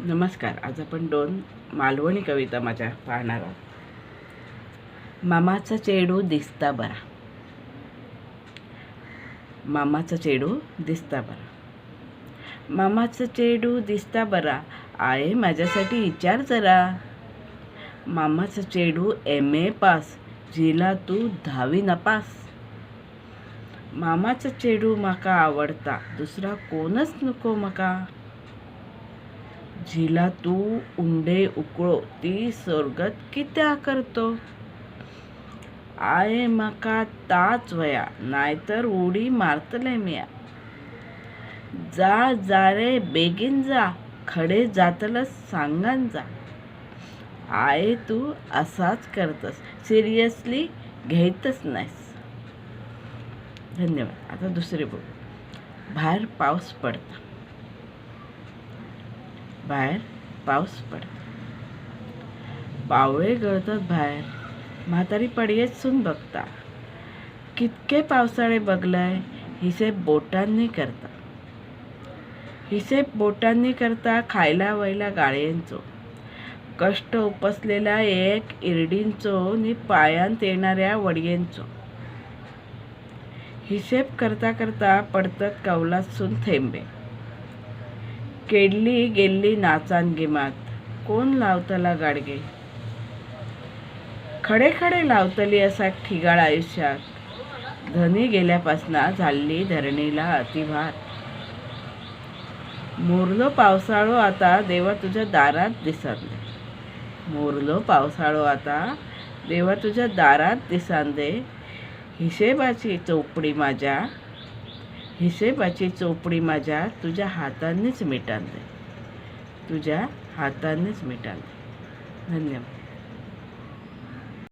नमस्कार आज आपण दोन मालवणी कविता माझ्या पाहणार आहोत. मामाचा चेडू दिसता बरा. मामाचा चेडू दिसता बरा. मामाचा चेडू दिसता बरा आहे माझ्यासाठी विचार जरा. मामाचा चेडू एम ए पास जिला तू दहावी नपास मामाचा चेडू माका आवडता दुसरा कोणच नको मका. झिला तू उंडे उकळो ती स्वर्गत कित्या करतो? आये म्हाका ताच वया नाहीतर उडी मारतले मिया. जा जा रे बेगीन जा खडे जातलं सांगान जा. आये तू असाच करतस सिरियसली घेतच नाहीस. धन्यवाद. आता दुसरे बोल. बाहेर पाऊस पडता. बाहेर पाऊस पडतो. पावळे गळतात बाहेर. म्हातारी पडयेत सून बघता. कितके पावसाळे बघलाय हिसेब बोटांनी करता. हिसेब बोटांनी करता खायला वयला गाळयेंचो. कष्ट उपसलेला एक इरडींचो नि पायांत येणाऱ्या वडयेंचो. हिसेब करता करता पडतात कौलातसून थेंबे. केडली गेल्ली नाचान गिमात. कोण लावतला गाडगे? खडे खडे लावतली असा ठिगाळ आयुष्यात. धनी गेल्यापासना झाली धरणीला अतिभार. मोरलो पावसाळो आता देवा तुझ्या दारात दिसांदे. मोरलो पावसाळो आता देवा तुझ्या दारात दिसांदे. हिशेबाची चोपडी माझ्या हिशेबाची चोपडी माझ्या तुझ्या हातानेच मिटाल तुझ्या हातानेच मिटाल धन्यवाद.